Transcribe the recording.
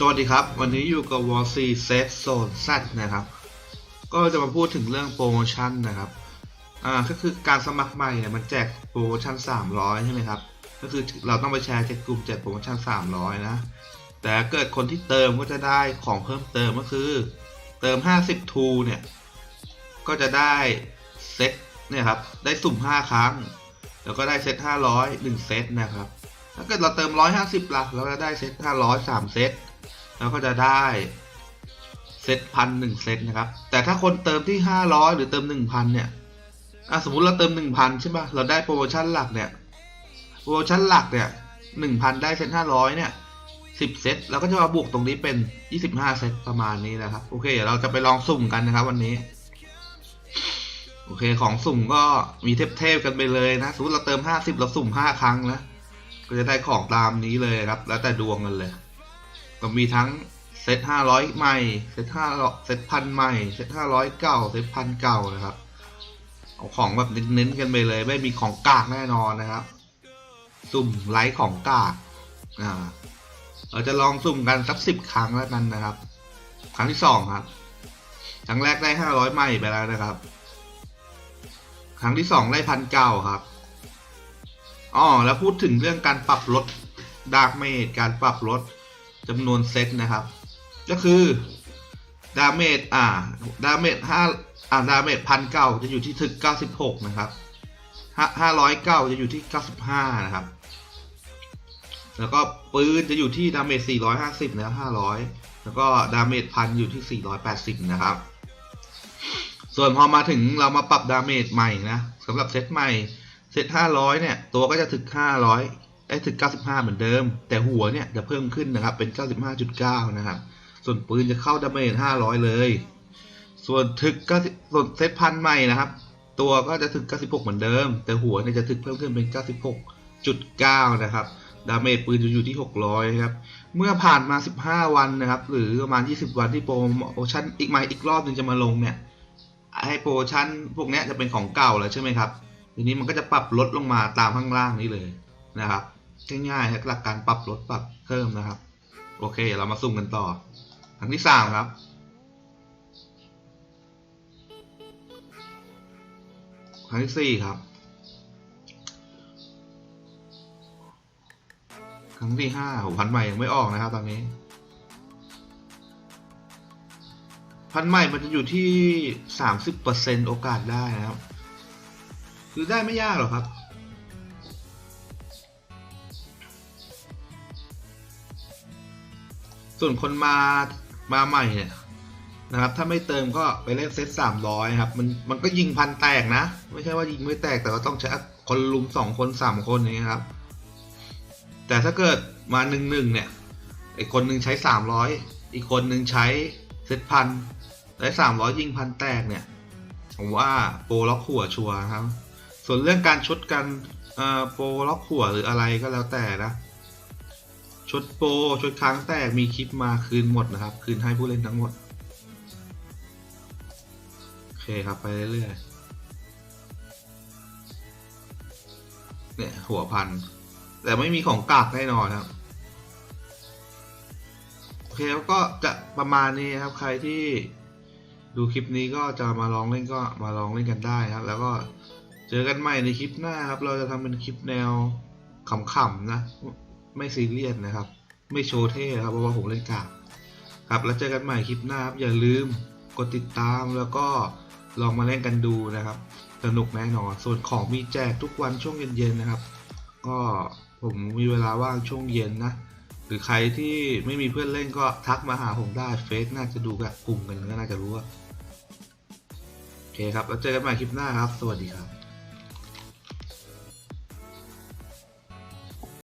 สวัสดีครับ วันนี้อยู่กับ w a r c Safe Zone Z นะครับ ก็จะมาพูดถึงเรื่องโปรโมชั่นนะครับ อ่า ก็คือการสมัครใหม่เนี่ยมันแจกโปรโมชั่น 300 ใช่ไหมครับ ก็คือเราต้องไปแชร์แจกกลุ่มแจกโปรโมชั่น 300 นะ แต่เกิดคนที่เติมก็จะได้ของเพิ่มเติมก็คือ เติม 50 ทูเนี่ย ก็จะได้เซ็ตเนี่ยครับ ได้สุ่ม 5 ครั้ง แล้วก็ได้เซ็ต500 1 เซ็ตนะครับ ถ้าเกิดเราเติม 150ล่ะเราจะได้เซ็ต500 3 เซ็ต แล้วก็จะได้เซตพันหนึ่งเซตนะครับ แต่ถ้าคนเติมที่500หรือเติม1,000เนี่ยสมมุติเราเติม1,000ใช่ป่ะเราได้โปรโมชั่นหลักเนี่ยโปรโมชั่นหลักเนี่ย1,000ได้เซต500เนี่ย10เซตเราก็จะมาบวกตรงนี้เป็น25เซตประมาณนี้นะครับ โอเคเดี๋ยวเราจะไปลองสุ่มกันนะครับวันนี้ โอเคของสุ่มก็มีเทพๆกันไปเลยนะ สมมติเราเติม50เราสุ่ม5ครั้งนะก็จะได้ของตามนี้เลยครับ แล้วแต่ดวงกันเลย ก็มีทั้งเซตห้าร้อยใหม่เซตห้าเซตพันใหม่เซตห้าร้อยเก่าเซตพันเก่านะครับ เอาของแบบเน้นๆกันไปเลย ไม่มีของกากแน่นอนนะครับ สุ่มไลค์ของกากอ่าเราจะลองสุ่มกันสักสิบครั้งแล้วกันนะครับ ครั้งที่สองครับ ครั้งแรกได้ห้าร้อยใหม่ไปแล้วนะครับ ครั้งที่สองได้พันเก้าครับอ๋อแล้วพูดถึงเรื่องการปรับลดดาร์กเมจการปรับลด จำนวนเซตนะครับ ก็คือดาเมจอ่าดาเมจห้าอ่าดาเมจพันเก้าจะอยู่ที่ถึกเก้าสิบหกนะครับห้าห้าร้อยเก้าจะอยู่ที่เก้าสิบห้านะครับ แล้วก็ปืนจะอยู่ที่ดาเมจสี่ร้อยห้าสิบนะห้าร้อยแล้วก็ดาเมจพันอยู่ที่สี่ร้อยแปดสิบนะครับ ส่วนพอมาถึงเรามาปรับดาเมจใหม่นะสำหรับเซตใหม่ เซตห้าร้อยเนี่ย ตัวก็จะถึกห้าร้อย ไอ้ถึกเก้าสิบห้าเหมือนเดิม แต่หัวเนี่ยจะเพิ่มขึ้นนะครับ เป็นเก้าสิบห้าจุดเก้านะครับ ส่วนปืนจะเข้าดาเมจห้าร้อยเลย ส่วนถึกก็ส่วนเซตพันใหม่นะครับ ตัวก็จะถึกเก้าสิบหกเหมือนเดิม แต่หัวเนี่ยจะถึกเพิ่มขึ้นเป็นเก้าสิบหกจุดเก้านะครับ ดาเมจปืนจะอยู่ที่หกร้อยครับ เมื่อผ่านมาสิบห้าวันนะครับ หรือประมาณยี่สิบวันที่โปรโมชั่นอีกใหม่อีกรอบหนึงจะมาลงเนี่ย ให้โปรโมชั่นพวกนี้จะเป็นของเก่าแล้วใช่ไหมครับ ทีนี้มันก็จะปรับลดลงมาตามข้างล่างนี้เลยนะครับ ง่ายๆครับหลักการปรับลดปรับเพิ่มนะครับ โอเคเดี๋ยวเรามาซุ่มกันต่อครั้งที่สามครับครั้งที่สี่ครับครั้งที่ห้าผมพันใหม่ยังไม่ออกนะครับ ตอนนี้ พันใหม่มันจะอยู่ที่สามสิบเปอร์เซ็นโอกาสได้นะครับ คือได้ไม่ยากหรอกครับ ส่วนคนมามาใหม่เนี่ยนะครับ ถ้าไม่เติมก็ไปเล่นเซตสามร้อยครับ มันมันก็ยิงพันแตกนะ ไม่ใช่ว่ายิงไม่แตกแต่ก็ต้องใช้คนลุมสองคนสามคนอย่างเงี้ครับ แต่ถ้าเกิดมาหนึ่งหนึ่งเนี่ยไอคนหนึ่งใช้สามร้อยอีกคนหนึ่งใช้เซตพันได้สามร้อยยิงพันแตกเนี่ยผมว่าโปรล็อกหัวชัวร์ครับ ส่วนเรื่องการชดกันอ่อโปรล็อกหัวหรืออะไรก็แล้วแต่นะ ชดโปรชดค้างแตกมีคลิปมาคืนหมดนะครับ คืนให้ผู้เล่นทั้งหมด โอเคครับไปเรื่อยๆเนี่ยหัวพัน แต่ไม่มีของกากแน่นอนครับ โอเคแล้วก็จะประมาณนี้ครับใครที่ดูคลิปนี้ก็จะมาลองเล่นก็มาลองเล่นกันได้ครับ แล้วก็เจอกันใหม่ในคลิปหน้าครับ เราจะทำเป็นคลิปแนวขำๆนะ ไม่ซีเรียสนะครับ ไม่โชว์เท่ครับเพราะว่าผมเล่นกากครับแล้วเจอกันใหม่คลิปหน้าครับอย่าลืมกดติดตามแล้วก็ลองมาเล่นกันดูนะครับ สนุกแน่นอน ส่วนของมีแจกทุกวันช่วงเย็นๆนะครับ ก็ผมมีเวลาว่างช่วงเย็นนะ หรือใครที่ไม่มีเพื่อนเล่นก็ทักมาหาผมได้เฟซน่าจะดูกับกลุ่มกันก็น่าจะรู้อะโอเคครับ แล้วเจอกันใหม่คลิปหน้าครับ สวัสดีครับ